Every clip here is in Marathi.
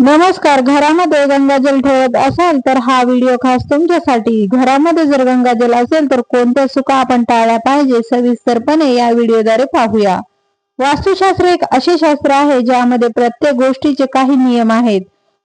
नमस्कार घरामध्ये गंगाजल ठेवत असाल तर हा व्हिडिओ खास तुमच्यासाठी. घरामध्ये जर गंगाजल असेल तर कोणत्या चुका आपण टाळल्या पाहिजे सविस्तरपणे या व्हिडिओद्वारे पाहूया. वास्तुशास्त्र एक असे शास्त्र आहे ज्यामध्ये प्रत्येक गोष्टीचे काही नियम आहेत.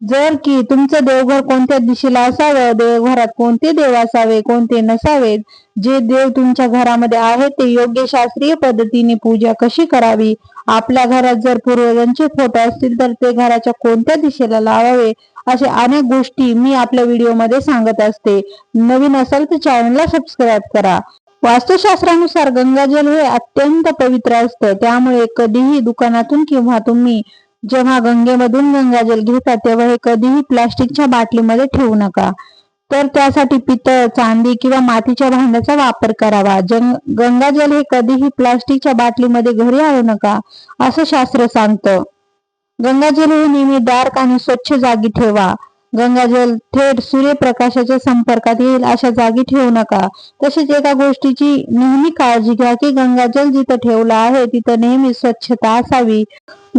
जर की तुमचं देवघर कोणत्या दिशेला असावं देवघरात कोणते देव असावे कोणते नसावेत जे देव तुमच्या घरामध्ये आहेत ते योग्य शास्त्रीय पद्धतीने पूजा कशी करावी? आपल्या घरात जर पूर्वजांचे फोटो असतील तर ते घराच्या कोणत्या दिशेला लावावे? अशा अनेक गोष्टी मी आपल्या व्हिडिओमध्ये सांगत असते. नवीन असाल तर चॅनलला सबस्क्राईब करा. वास्तुशास्त्रानुसार गंगाजल हे अत्यंत पवित्र असतं. त्यामुळे कधीही दुकानातून किंवा तुम्ही जेव्हा गंगेमधून गंगाजल घेता तेव्हा हे कधीही प्लास्टिकच्या बाटलीमध्ये ठेवू नका. तर त्यासाठी पितळ चांदी किंवा मातीच्या भांड्याचा वापर करावा. जंग गंगाजल हे कधीही प्लास्टिकच्या बाटलीमध्ये घरी आणू नका असं शास्त्र सांगतं. गंगाजल हे नेहमी डार्क आणि स्वच्छ जागी ठेवा. गंगाजल थेट सूर्यप्रकाशाच्या संपर्कात येईल अशा जागी ठेवू नका. तसेच एका गोष्टीची नेहमी काळजी घ्या की गंगाजल जिथं ठेवलं आहे तिथं नेहमी स्वच्छता असावी.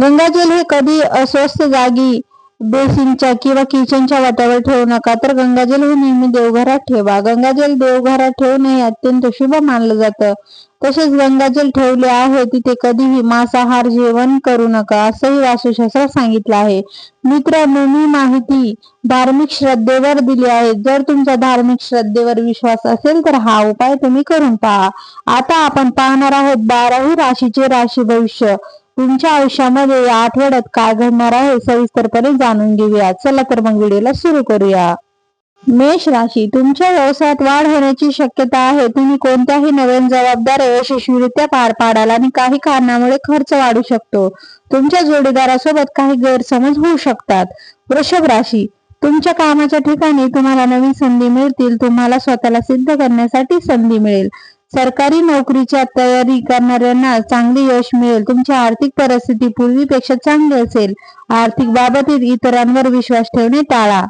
गंगाजल हे कधी अस्वस्थ जागी बेसिनच्या किंवा किचनच्या वाट्यावर ठेवू नका तर गंगाजल हे नेहमी देवघरात ठेवा. गंगाजल देवघरात ठेवणे हे अत्यंत शुभ मानलं जातं. तसेच गंगाजल ठेवले आहे. तिथे कधीही मांसाहार जेवण करू नका असंही वास्तुशास्त्रात सांगितलं आहे. मित्रांनो मी माहिती धार्मिक श्रद्धेवर दिली आहे. जर तुमचा धार्मिक श्रद्धेवर विश्वास असेल तर हा उपाय तुम्ही करून पहा. आता आपण पाहणार आहोत बाराही राशीचे राशी भविष्य. तुमच्या आयुष्यामध्ये या आठवड्यात काय घडणार आहे सविस्तरपणे जाणून घेऊया. चला तर मग व्हिडिओला सुरू करूया. मेष राशी तुमच्या व्यवसायात वाढ होण्याची शक्यता आहे. तुम्ही कोणत्याही नवीन जबाबदाऱ्या यशस्वीरित्या पार पाडाल आणि काही कारणामुळे खर्च वाढू शकतो. तुमच्या जोडीदारासोबत काही गैरसमज होऊ शकतात. वृषभ राशी तुमच्या कामाच्या ठिकाणी तुम्हाला नवीन संधी मिळतील तुम्हाला स्वतःला सिद्ध करण्यासाठी संधी मिळेल. सरकारी नोकरीच्या तयारी करणाऱ्यांना चांगले यश मिळेल. तुमची आर्थिक परिस्थिती पूर्वीपेक्षा चांगली असेल. आर्थिक बाबतीत इतरांवर विश्वास ठेवणे टाळा.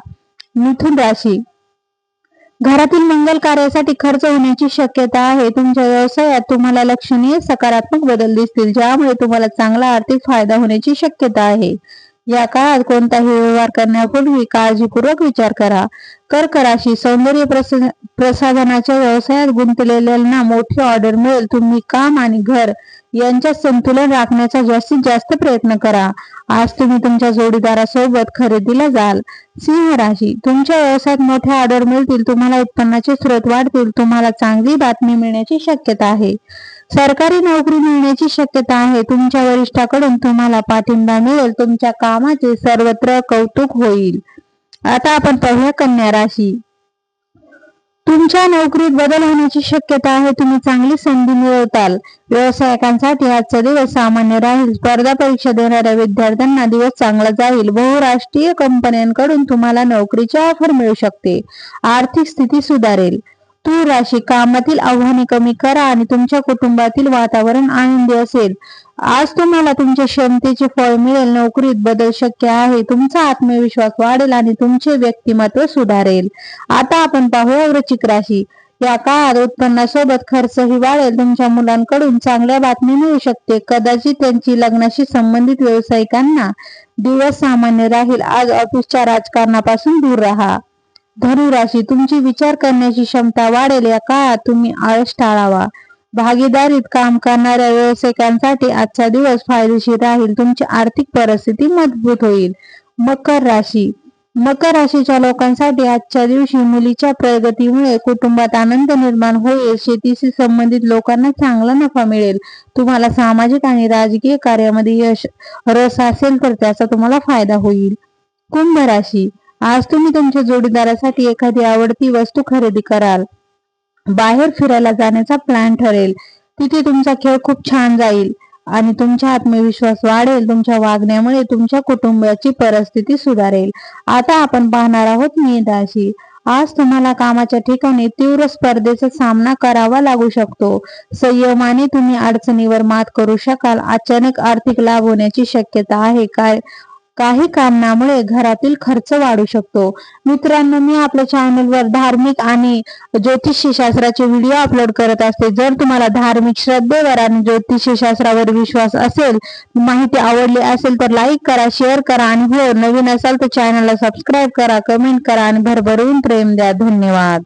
मिथुन राशी. घरातील मंगल कार्यासाठी खर्च होण्याची शक्यता आहे. तुमच्या व्यवसायात तुम्हाला लक्षणीय सकारात्मक बदल दिसतील ज्यामुळे तुम्हाला चांगला आर्थिक फायदा होण्याची शक्यता आहे. या काळात कोणताही व्यवहार करण्यापूर्वी काळजीपूर्वक विचार करा. कर्क राशी सौंदर्य प्रसाधनाच्या व्यवसायात गुंतलेल्यांना मोठी ऑर्डर मिळेल. तुम्ही काम आणि घर यांच्यात संतुलन राखण्याचा जास्तीत जास्त प्रयत्न करा. आज तुम्ही तुमच्या जोडीदारासोबत खरेदीला जाल. सिंह राशी तुमच्या व्यवसायात मोठ्या ऑर्डर मिळतील तुम्हाला उत्पन्नाचे स्रोत वाढतील तुम्हाला चांगली बातमी मिळण्याची शक्यता आहे. सरकारी नोकरी मिळण्याची शक्यता आहे. तुमच्या वरिष्ठाकडून तुम्हाला पाठिंबा मिळेल तुमच्या कामाचे सर्वत्र कौतुक होईल. आता आपण पाहूया कन्या राशी. तुमच्या नोकरीत बदल होण्याची शक्यता आहे तुम्ही चांगली संधी मिळवताल. व्यावसायिकांसाठी आजचा दिवस सामान्य राहील. स्पर्धा परीक्षा देणाऱ्या विद्यार्थ्यांना दिवस चांगला जाईल. बहुराष्ट्रीय कंपन्यांकडून तुम्हाला नोकरीची ऑफर मिळू शकते. आर्थिक स्थिती सुधारेल. तूर राशी कामातील आव्हाने कमी करा आणि तुमच्या कुटुंबातील वातावरण आनंदी असेल. आज तुम्हाला तुमच्या क्षमतेचे फळ मिळेल नोकरीत बदल शक्य आहे तुमचा आत्मविश्वास वाढेल आणि तुमचे व्यक्तिमत्व सुधारेल. आता आपण पाहूया वृचिक राशी. या काळात उत्पन्नासोबत खर्चही वाढेल तुमच्या मुलांकडून चांगल्या बातमी मिळू शकते. कदाचित त्यांची लग्नाशी संबंधित व्यावसायिकांना दिवस सामान्य राहील. आज ऑफिसच्या राजकारणापासून दूर राहा. धनुराशी तुमची विचार करण्याची क्षमता वाढेल. या काळात तुम्ही आळस टाळावा. भागीदारीत काम करणाऱ्या व्यावसायिकांसाठी आजचा दिवस फायदेशीर राहील. तुमची आर्थिक परिस्थिती मजबूत होईल. मकर राशी. मकर राशीच्या लोकांसाठी आजच्या दिवशी मुलीच्या प्रगतीमुळे कुटुंबात आनंद निर्माण होईल. शेतीशी संबंधित लोकांना चांगला नफा मिळेल. तुम्हाला सामाजिक आणि राजकीय कार्यामध्ये यश रस असेल तर त्याचा तुम्हाला फायदा होईल. कुंभ राशी. आज तुम्ही तुमच्या जोडीदारासाठी एखादी आवडती वस्तू खरेदी कराल. बाहेर फिरायला जाण्याचा प्लॅन ठरेल. तिथे तुमचा खेळ खूप छान जाईल आणि तुमचा आत्मविश्वास वाढेल. तुमच्या वागण्यामुळे तुमच्या कुटुंबाची परिस्थिती सुधारेल. आता आपण पाहणार आहोत राशी आज तुम्हाला कामाच्या ठिकाणी तीव्र स्पर्धेचा सामना करावा लागू शकतो. संयमाने तुम्ही अडचणीवर मात करू शकाल. अचानक आर्थिक लाभ होण्याची शक्यता आहे. काय? काही कारणामुळे घरातील खर्च वाढू शकतो. मित्रांनो मी आपल्या चॅनलवर धार्मिक आणि ज्योतिषी शास्त्राचे व्हिडिओ अपलोड करत असते. जर तुम्हाला धार्मिक श्रद्धेवर आणि ज्योतिषी शास्त्रावर विश्वास असेल माहिती आवडली असेल तर लाईक करा शेअर करा आणि हो नवीन असाल तर चॅनलला सबस्क्राईब करा कमेंट करा आणि भरभरून प्रेम द्या. धन्यवाद.